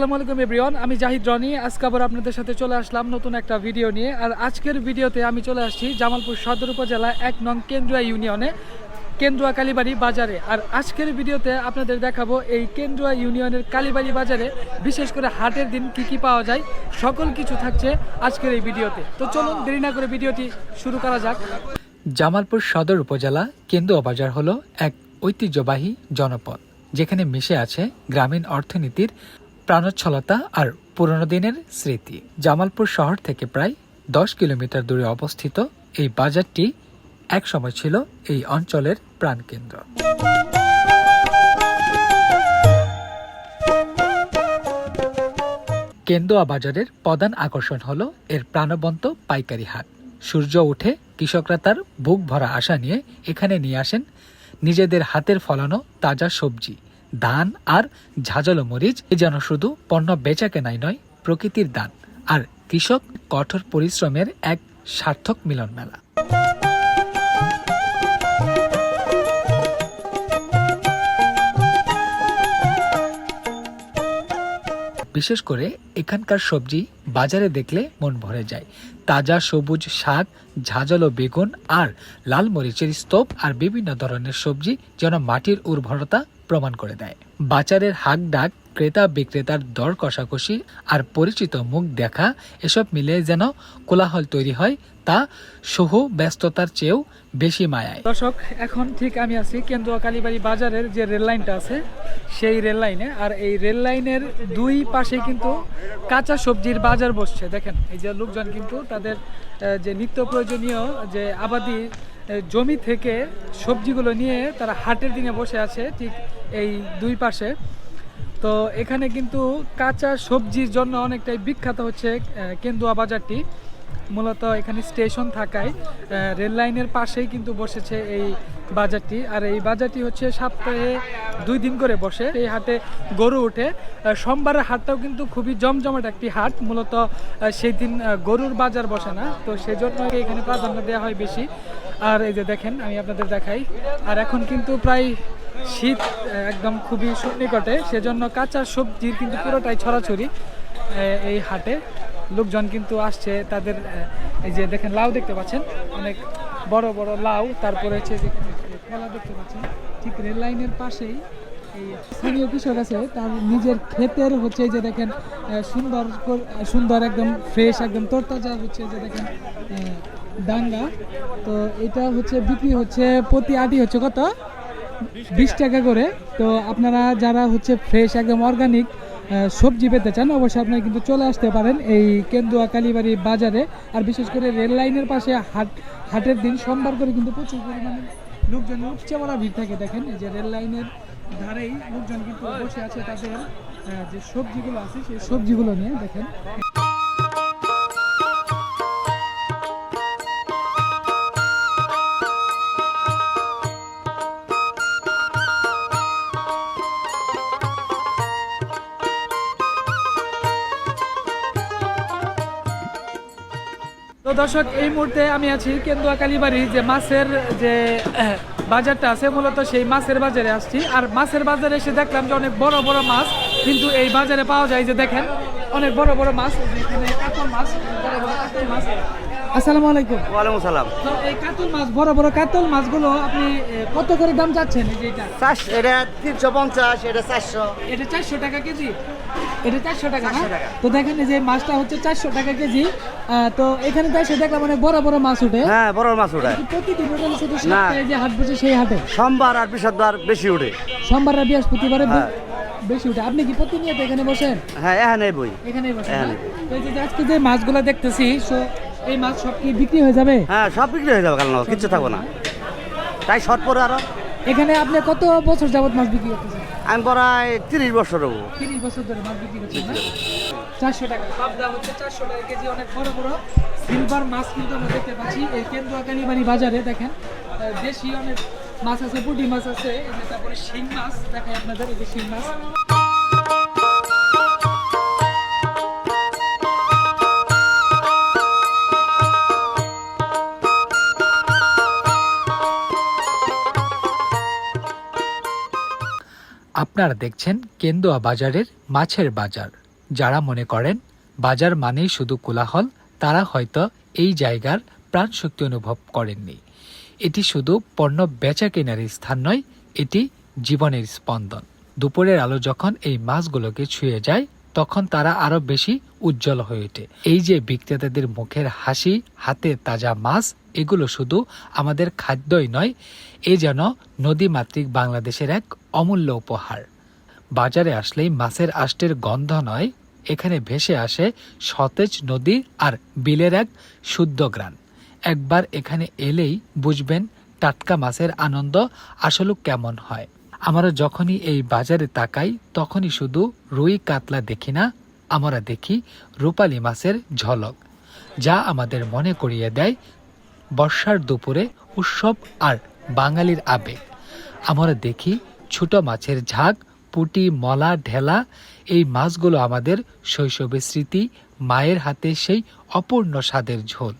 আসসালামু আলাইকুম, এভরিওয়ান। আমি জাহিদ রনি। আজকে আবার আপনাদের সাথে চলে আসলাম নতুন একটা ভিডিও নিয়ে। আর আজকের ভিডিওতে আমি চলে আসছি জামালপুর সদর উপজেলা এক নং কেন্দ্রুয়া ইউনিয়নে, কেন্দ্রুয়া কালীবাড়ি বাজারে। আর আজকের ভিডিওতে আপনাদের দেখাবো এই কেন্দ্রুয়া ইউনিয়নের কালীবাড়ি বাজারে বিশেষ করে হাটের দিন কি কি পাওয়া যায়, সকল কিছু থাকছে আজকের এই ভিডিওতে। তো চলুন, দেরি না করে ভিডিওটি শুরু করা যাক। জামালপুর সদর উপজেলা কেন্দুয়া বাজার হলো এক ঐতিহ্যবাহী জনপদ, যেখানে মিশে আছে গ্রামীণ অর্থনীতির প্রাণোচ্ছলতা আর পুরনো দিনের স্মৃতি। জামালপুর শহর থেকে প্রায় দশ কিলোমিটার দূরে অবস্থিত এই বাজারটি একসময় ছিল এই অঞ্চলের প্রাণকেন্দ্র। কেন্দুয়া বাজারের প্রধান আকর্ষণ হলো এর প্রাণবন্ত পাইকারি হাট। সূর্য উঠে কৃষকরা তার বুক ভরা আশা নিয়ে এখানে নিয়ে আসেন। নিজেদের হাতের ফলানো তাজা সবজি। ধান আর ঝাঁঝালো মরিচ, এ যেন শুধু পণ্য বেচা কেনাই নয়, প্রকৃতির দান। আর কৃষক কঠোর পরিশ্রমের এক সার্থক মিলন মেলা বিশেষ করে এখানকার সবজি বাজারে দেখলে মন ভরে যায়। তাজা সবুজ শাক, ঝাঁঝালো বেগুন আর লাল মরিচের স্তূপ আর বিভিন্ন ধরনের সবজি যেন মাটির উর্বরতা প্রমাণ করে দেয়। বাজারের হাক ডাক, ক্রেতা বিক্রেতার দর কষাকষি আর পরিচিত মুখ দেখা, এসব মিলে যেন কোলাহল তৈরি হয়, তা সহ ব্যস্ততার চেয়েও বেশি মায়ায়। দর্শক, এখন ঠিক আমি আছি কেন্দুয়া কালীবাড়ি বাজারের যে রেল লাইনটা আছে, সেই রেল লাইনে। আর এই রেল লাইনের দুই পাশে কিন্তু কাঁচা সবজির বাজার বসছে। দেখেন, এই যে লোকজন কিন্তু তাদের যে নিত্য প্রয়োজনীয় যে আবাদি জমি থেকে সবজিগুলো নিয়ে তারা হাটের দিনে বসে আছে ঠিক এই দুই পাশে। তো এখানে কিন্তু কাঁচা সবজির জন্য অনেকটাই বিখ্যাত হচ্ছে কেন্দুয়া বাজারটি। মূলত এখানে স্টেশন থাকায় রেল লাইনের পাশেই কিন্তু বসেছে এই বাজারটি। আর এই বাজারটি হচ্ছে সপ্তাহে দুই দিন করে বসে। এই হাটে গরু আহ, সোমবারের হাটটাও কিন্তু খুবই জমজমাট একটি হাট। মূলত সেই দিন গরুর বাজার বসে না। তো সেজন্য এখানে প্রাধান্য দেওয়া হয় বেশি। আর এই যে দেখেন, আমি আপনাদের দেখাই। আর এখন কিন্তু প্রায় শীত একদম খুবই সন্নিকটে, সেজন্য কাঁচা সবজির কিন্তু পুরোটাই ছড়াছড়ি এই হাটে। লোকজন কিন্তু আসছে, তাদের এই যে দেখেন লাউ দেখতে পাচ্ছেন, অনেক বড় বড় লাউ, তারপরে হচ্ছে কলা দেখতে পাচ্ছেন, ঠিক রেল লাইনের পাশেই স্থানীয় কৃষক আছে, তার নিজের ক্ষেতের হচ্ছে যে দেখেন সুন্দর সুন্দর একদম ফ্রেশ একদম তরতাজা হচ্ছে যে দেখেন ডাঙ্গা তো এটা হচ্ছে বিক্রি হচ্ছে, প্রতি আটি হচ্ছে কত? বিশ টাকা করে। তো আপনারা যারা হচ্ছে ফ্রেশ একদম অর্গানিক সবজি পেতে চান, অবশ্যই আপনারা কিন্তু চলে আসতে পারেন এই কেন্দুয়া কালীবাড়ি বাজারে। আর বিশেষ করে রেল লাইনের পাশে হাট, হাটের দিন, সোমবার করে কিন্তু প্রচুর পরিমাণে লোকজন উপচে পড়া ভিড় থাকে। দেখেন, এই যে রেল লাইনের ধারেই লোকজন কিন্তু বসে আছে তাদের যে সবজিগুলো আছে, সেই সবজিগুলো নিয়ে দেখেন। দর্শক, এই মুহূর্তে আমি আছি কেন্দুয়া কালীবাড়ি যে মাছের যে বাজারটা আছে, মূলত সেই মাছের বাজারে আসছি। আর মাছের বাজারে এসে দেখলাম যে অনেক বড় বড় মাছ, কিন্তু এই বাজারে পাওয়া যায় যে দেখেন, অনেক বড় বড় মাছ মাছ, বড় বড় মাছ। আসসালামু আলাইকুম। ওয়ালাইকুম সালাম। তো এই কাতল মাছ বড় বড় কাতল মাছগুলো আপনি কত করে দাম চাচ্ছেন এই যে এটা? চারশো এটা তিনশো পঞ্চাশ এটা চারশো। এটা চারশো টাকা কেজি? এটা চারশো টাকা না? 400 টাকা। তো দেখেন যে মাছটা হচ্ছে চারশো টাকা কেজি। তো এখানে এসে দেখলাম অনেক বড় বড় মাছ উঠে। হ্যাঁ বড় মাছ কি প্রতিদিন শুধু যে হাট বসে সেই হাটে। সোমবার আর বৃহস্পতিবার বেশি উঠে। সোমবার আর বৃহস্পতিবারে হ্যাঁ। বেশি উঠে। আপনি কি প্রতিনিয়ত এখানে বসেন? হ্যাঁ এখানে বই। বসেন? এখানে। এই যে আজকে যে মাছগুলো দেখতেছি so এই মাছ সব কি বিক্রি হয়ে যাবে? হ্যাঁ সব বিক্রি হয়ে যাবে কারণ কিচ্ছু থাকব না। তাই শর্ট পরে আরও। এখানে আপনি কত বছর যাবত মাছ বিক্রি করতেছেন? আমি প্রায় তিরিশ বছর হব তিরিশ বছর ধরে মাছ বিক্রি করছেন চারশো টাকা। পাবদা হচ্ছে চারশো টাকা কেজি অনেক বড় বড়। সিলভার মাছ কিন্তু আমরা দেখতে পাচ্ছি। এই কেন্দুয়া কালীবাড়ি বাজারে দেখেন। দেশি অনেক মাছ আছে পুঁটি মাছ আছে। তারপরে শিং মাছ দেখাই আপনাদের এই যে শিং মাছ। আপনার দেখছেন কেন্দুয়া বাজারের মাছের বাজার। যারা মনে করেন, বাজার মানেই শুধু কোলাহল, তারা হয়তো এই জায়গার প্রাণশক্তি অনুভব করেননি। এটি শুধু পণ্য বেচা কেনার স্থান নয়, এটি জীবনের স্পন্দন। দুপুরের আলো যখন এই মাছগুলোকে ছুঁয়ে যায়, তখন তারা আরও বেশি উজ্জ্বল হয়ে ওঠে। এই যে বিক্রেতাদের মুখের হাসি, হাতে তাজা মাছ এগুলো শুধু আমাদের খাদ্যই নয়, এ যেন নদীমাতৃক বাংলাদেশের এক অমূল্য উপহার। বাজারে আসলেই মাছের আষ্টের গন্ধ নয়, এখানে ভেসে আসে সতেজ নদী আর বিলের এক শুদ্ধ গ্রান। একবার এখানে এলেই বুঝবেন টাটকা মাছের আনন্দ আসলে কেমন হয়। আমরা যখনই এই বাজারে তাকাই, তখনই শুধু রুই কাতলা দেখি না, আমরা দেখি রূপালী মাছের ঝলক, যা আমাদের মনে করিয়ে দেয় বর্ষার দুপুরে উৎসব আর বাঙালির আবেগ। আমরা দেখি ছোট মাছের ঝাঁক, পুটি, মলা, ঢেলা, এই মাছগুলো আমাদের শৈশবের স্মৃতি, মায়ের হাতে সেই অপূর্ণ স্বাদের ঝোল।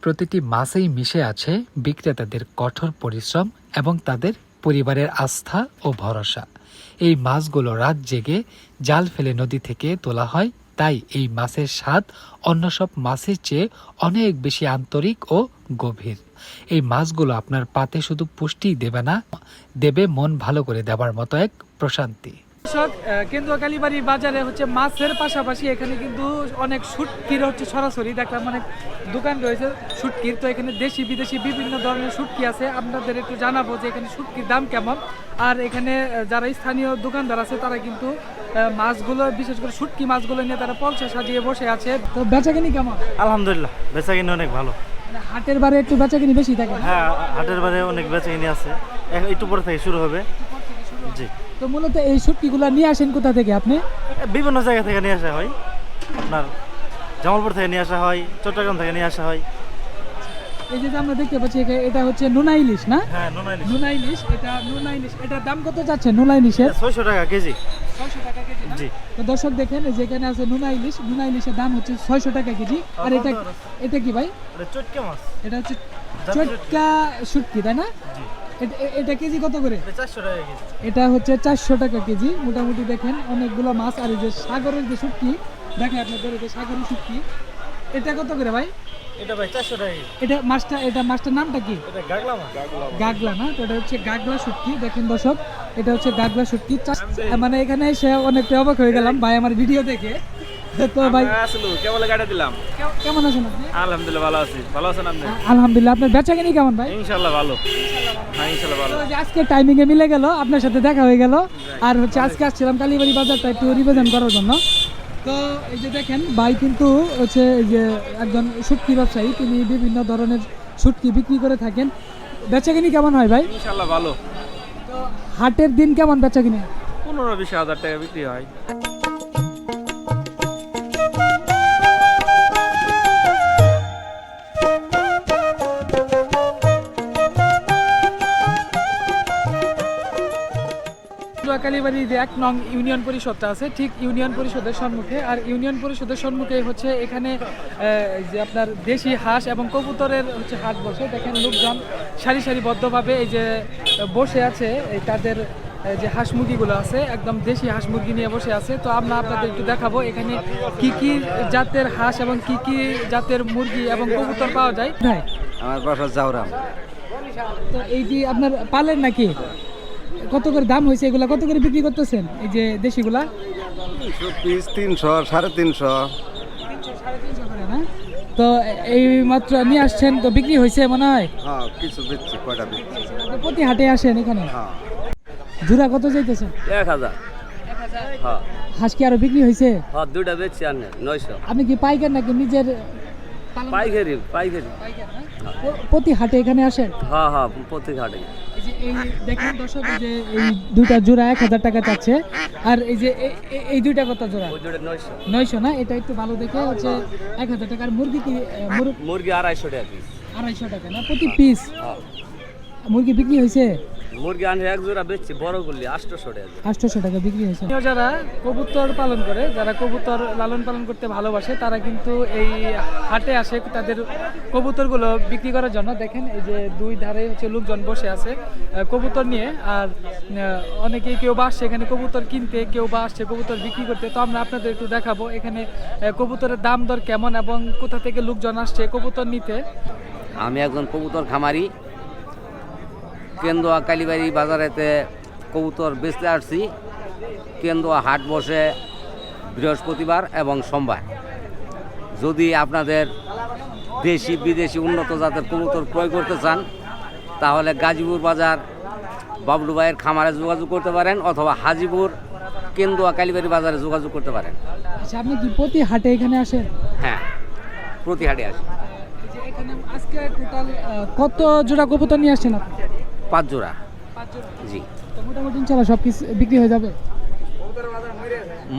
প্রতিটি মাছেই মিশে আছে বিক্রেতাদের কঠোর পরিশ্রম এবং তাদের পরিবারের আস্থা ও ভরসা। এই মাছগুলো রাত জেগে জাল ফেলে নদী থেকে তোলা হয় তাই এই মাছের স্বাদ অন্য সব মাছের চেয়ে অনেক বেশি আন্তরিক ও গভীর। এই মাছগুলো আপনার পাতে শুধু পুষ্টি দেবে না, দেবে মন ভালো করে দেবার মতো এক প্রশান্তি। আহ, কালীবাড়ি বাজারে হচ্ছে মাছের পাশাপাশি এখানে কিন্তু অনেক শুটকির হচ্ছে সরাসরি। দেখলাম অনেক দোকান রয়েছে শুটকির। তো এখানে দেশি বিদেশি বিভিন্ন ধরনের শুটকি আছে। আপনাদের একটু জানাব যে এখানে শুটকির দাম কেমন। আর এখানে যারা স্থানীয় দোকানদার আছে তারা কিন্তু মাছগুলো বিশেষ করে শুটকি মাছগুলো নিয়ে তারা পলসা সাজিয়ে বসে আছে। তো বেচাকিনি কেমন? আলহামদুলিল্লাহ বেচা কিনে অনেক ভালো। মানে হাটের বারে একটু বেচাকিনি বেশি থাকে হ্যাঁ হাটের বারে অনেক বেচা কিনে আছে একটু পরে থেকে শুরু হবে। জি। তো মূলত এই শুটকিগুলো নিয়ে আসেন কোথা থেকে আপনি? বিভিন্ন জায়গা থেকে নিয়ে আসা হয়। আপনার জামালপুর থেকে নিয়ে আসা হয় চট্টগ্রাম থেকে নিয়ে আসা হয়। এই যে আমরা দেখতে পাচ্ছি এটা হচ্ছে নুনা ইলিশ না? হ্যাঁ নুনা ইলিশ। এটা নুনা ইলিশ। এটার দাম কত যাচ্ছে নুনা ইলিশের? ছয়শো টাকা কেজি। ছয়শো টাকা কেজি জি। তো দর্শক দেখেন এই যে এখানে আছে নুনা ইলিশ নুনা ইলিশের দাম হচ্ছে ছয়শো টাকা কেজি। আর এটা এটা কি ভাই? এটা চটকে মাছ। এটা হচ্ছে চটকা শুটকি তাই না? জি। এটা- এটা কেজি কত করে? এটা চারশো টাকা কেজি। এটা হচ্ছে চারশো টাকা কেজি। মোটামুটি দেখেন অনেকগুলো মাছ আর এই যে সাগরের যে শুটকি দেখেন আপনাদের এই যে সাগরের শুটকি। এটা কত করে ভাই? এটা ভাই চারশো টাকা এটা মাছটা এটা মাছটার নামটা কি? গাগলা না? তো এটা হচ্ছে গাগলা শুটকি। দেখেন দর্শক এটা হচ্ছে গাগলা শুটকি। মানে এখানে এসে অনেকটা অবাক হয়ে গেলাম। ভাই আমার ভিডিও দেখে। তো ভাই আসলো কেবল গাড়ি দিলাম? কেমন আছেন আপনি? আলহামদুলিল্লাহ ভালো আছি। ভালো আছেন আপনি? আলহামদুলিল্লাহ আপনার কেমন ভাই? ভালো। হ্যাঁ ভালো। আজকে টাইমিং এ মিলে গেল আপনার সাথে দেখা হয়ে গেল। আর হচ্ছে আজকে আসছিলাম কালীবাড়ি বাজারটা একটু রিপ্রেজেন্ট করার জন্য। তো এই যে দেখেন ভাই কিন্তু হচ্ছে যে একজন শুটকি ব্যবসায়ী তিনি বিভিন্ন ধরনের শুটকি বিক্রি করে থাকেন। বেচাকিনি কেমন হয় ভাই? ভালো। তো হাটের দিন কেমন বেচাকিনি পনেরো বিশ হাজার টাকা বিক্রি হয়। কালীবাড়ি যে এক নং ইউনিয়ন পরিষদটা আছে ঠিক ইউনিয়ন পরিষদের সম্মুখে। আর ইউনিয়ন পরিষদের সম্মুখে হচ্ছে এখানে যে আপনার দেশি হাঁস এবং কবুতরের হচ্ছে হাট বসে। দেখেন লোকজন সারি সারিবদ্ধভাবে এই যে বসে আছে এই তাদের যে হাঁস মুরগিগুলো আছে একদম দেশি হাঁস মুরগি নিয়ে বসে আছে। তো আমরা আপনাদের একটু দেখাবো এখানে কি কি জাতের হাঁস এবং কি কি জাতের মুরগি এবং কবুতর পাওয়া যায়। আমার বাসা যাওরাম তো এই যে আপনার পালেন নাকি? কত করে দাম হয়েছে? এগুলা কত করে বিক্রি করতেছেন? এই যে দেশিগুলা? পিস তিনশো সাড়ে তিনশো। তো এই মাত্র নিয়ে আসছেন তো বিক্রি হয়েছে মনে হয়? হ্যাঁ কিছু বেচছি কয়টা বেচছি প্রতি হাটে আসেন এখানে? হ্যাঁ। জুরা কত যাইতেছেন এক হাজার। হ্যাঁ। হাঁস কি আরও বিক্রি হয়েছে? হ্যাঁ দুইটা বেচছি আর নয়শো। আপনি কি পাইকার নাকি নিজের পাইকারি পাইকারি। পাইকার প্রতি হাটে এখানে আসেন? হ্যাঁ হ্যাঁ প্রতি হাটে এই যে এই দেখেন দর্শক যে এই দুইটা জোড়া এক হাজার টাকা চাচ্ছে। আর এই যে এই দুইটা কত জোড়া? নয়শো। না? এটা একটু ভালো দেখে হচ্ছে এক হাজার টাকার মুরগি কি মুরগি আড়াইশো টাকা আড়াইশো টাকা না? প্রতি পিস হ্যাঁ। মুরগি বিক্রি হয়েছে? মুরগি আনছে এক জোড়া বেচছি বড় করলি আটশোশো টাকা। আটশোশো টাকা বিক্রি হয়েছে। যারা কবুতর পালন করে যারা কবুতর লালন পালন করতে ভালোবাসে তারা কিন্তু এই হাটে আসে তাদের কবুতরগুলো বিক্রি করার জন্য। দেখেন এই যে দুই ধারে হচ্ছে লোকজন বসে আছে কবুতর নিয়ে আর আহ, অনেকেই কেউ বা আসছে এখানে কবুতর কিনতে কেউ বা আসছে কবুতর বিক্রি করতে। তো আমরা আপনাদের একটু দেখাবো এখানে কবুতরের দাম দর কেমন এবং কোথা থেকে লোকজন আসছে কবুতর নিতে। আমি একজন কবুতর খামারি কেন্দুয়া কালীবাড়ি বাজারেতে কবুতর বেচতে আসছি। কেন্দুয়া হাট বসে বৃহস্পতিবার এবং সোমবার। যদি আপনাদের দেশি বিদেশি উন্নত জাতের কবুতর ক্রয় করতে চান তাহলে গাজীপুর বাজার বাবলু ভাইয়ের খামারে যোগাযোগ করতে পারেন অথবা হাজিপুর কেন্দুয়া কালীবাড়ি বাজারে যোগাযোগ করতে পারেন। আচ্ছা আপনি কি প্রতি হাটে এখানে আসেন? হ্যাঁ প্রতি হাটে আসি। এই যে এখানে আজকে টোটাল কত জোড়া কবুতর নিয়ে আসছেন আপনি? পাঁচ জোড়া। জি। মোটামুটি ইনশাল্লাহ সব কিছু বিক্রি হয়ে যাবে?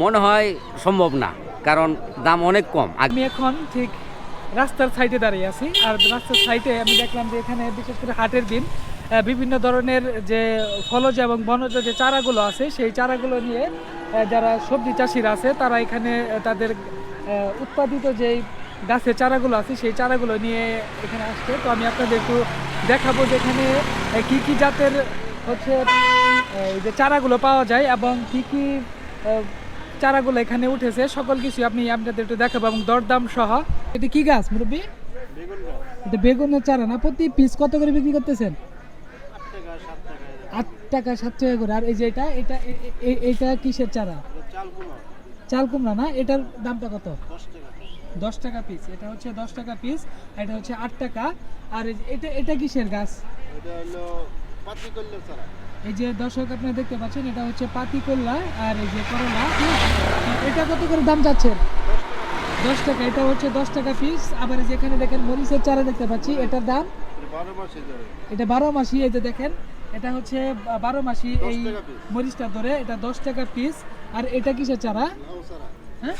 মনে হয় সম্ভব না কারণ দাম অনেক কম। আমি এখন ঠিক রাস্তার সাইডে দাঁড়িয়ে আছি আর রাস্তার সাইডে আমি দেখলাম যে এখানে বিশেষ করে হাটের দিন বিভিন্ন ধরনের যে ফলজ এবং বনজ যে চারাগুলো আছে সেই চারাগুলো নিয়ে যারা সবজি চাষিরা আছে তারা এখানে তাদের উৎপাদিত যেই গাছের চারাগুলো আছে সেই চারাগুলো নিয়ে এখানে আসছে। তো আমি আপনাদের একটু দেখাবো যে এখানে কী কি জাতের হচ্ছে এই যে চারাগুলো পাওয়া যায় এবং কি কি চারাগুলো এখানে উঠেছে। সকল কিছু আপনি আপনাদের একটু দেখাবো এবং দরদাম সহ। এটা কি গাছ মুরব্বী? এটা বেগুনের চারা না? প্রতি পিস কত করে বিক্রি করতেছেন? আট টাকা সাত টাকা করে। আর এই যে এটা এটা এটা কিসের চারা? চাল কুমড়া। না? এটার দামটা কত? দশ টাকা পিস এটা হচ্ছে দশ টাকা পিস এটা হচ্ছে আট টাকা। আর এটা এটা কিসের গাছ? এই যে দর্শক আপনারা দেখতে পাচ্ছেন এটা হচ্ছে পাতি কল্লা আর এই যে করলা। এটা কত করে দাম যাচ্ছে? দশ টাকা। এটা হচ্ছে দশ টাকা পিস আবার এই যে এখানে দেখেন মরিচের চারা দেখতে পাচ্ছি। এটার দাম? এটা বারো মাসি এই যে দেখেন এটা হচ্ছে বারো মাসি এই মরিচটা ধরে। এটা দশ টাকা পিস আর এটা কিসের চারা? হ্যাঁ?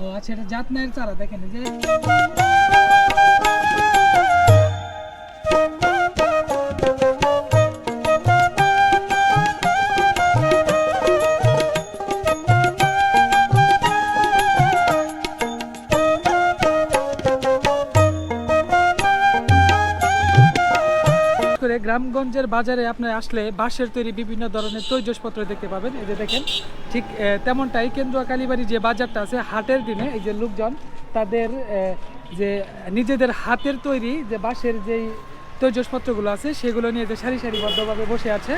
ও আচ্ছা এটা জাত জাতনায়ের চারা দেখেন যে। করে গ্রামগঞ্জের বাজারে আপনি আসলে বাঁশের তৈরি বিভিন্ন ধরনের তৈজসপত্র দেখতে পাবেন। এই যে দেখেন ঠিক তেমনটাই কেন্দ্রীয় কালীবাড়ি যে বাজারটা আছে হাটের দিনে এই যে লোকজন তাদের যে নিজেদের হাতের তৈরি যে বাঁশের যেই তৈজসপত্রগুলো আছে সেগুলো নিয়ে যে সারি সারিবদ্ধভাবে বসে আছে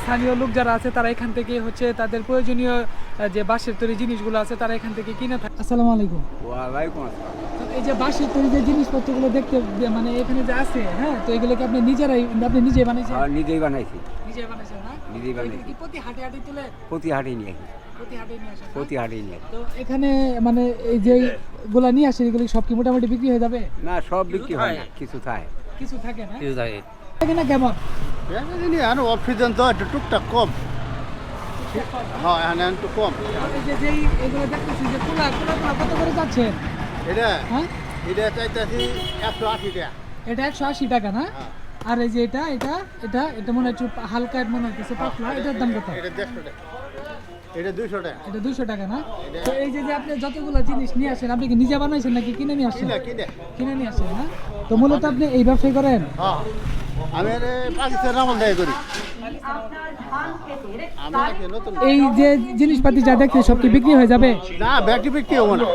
স্থানীয় লোক যারা আছে তারা এখান থেকে হচ্ছে তাদের প্রয়োজনীয় যে বাঁশের তৈরি জিনিসগুলো আছে তারা এখান থেকে কিনে থাকে আসসালামু আলাইকুম। তো এই যে বাঁশের তৈরি যে জিনিসপত্রগুলো দেখতে মানে এখানে যে আছে হ্যাঁ তো এগুলো কি আপনি নিজেরাই আপনি নিজে বানাইছেন নিজেই বানাইছি। নিজে বানাইছেন না নিজেই বানাইছি। প্রতি হাটে হাটে তুলে? প্রতি হাটেই নিয়ে আসি। প্রতি হাটে নিয়ে আসেন নিয়ে তো এখানে মানে এই যে গুলা নিয়ে আসে এগুলো সব কি মোটামুটি বিক্রি হয়ে যাবে? না সব বিক্রি হয় না কিছু থাকে। কিছু থাকে না? কিছু থাকে। থাকে না কেমন? এখন অফ সিজন তো একটু টুকটাক কম। হ্যাঁ এখানে একটু কম। এই যে যেই এগুলো দেখতেছি যে কুলা কুলা কত করে যাচ্ছে? এটা? হ্যাঁ? এটা চাইতেছি একশো আশি টাকা। এটা একশো আশি টাকা না? আর এই যে এটা এটা এটা এটা মনে হচ্ছে হালকা মনে হচ্ছে পাতলা। এটার দাম কত? এটা দেড়শো টাকা। এটা টাকা। এটা টাকা না? তো এই যে যে আপনি যতগুলো জিনিস নিয়ে আসেন আপনি কি নিজে বানাইছেন নাকি কিনে নিয়ে কিনে নিয়ে না? তো মূলত আপনি এই ব্যবসায় করেন? হ্যাঁ। আমি পাকিস্তান আমল দেয় করি। এই যে জিনিসপাতি যা দেখতে সব কি বিক্রি হয়ে যাবে? না ব্যাগটি বিক্রি হব না।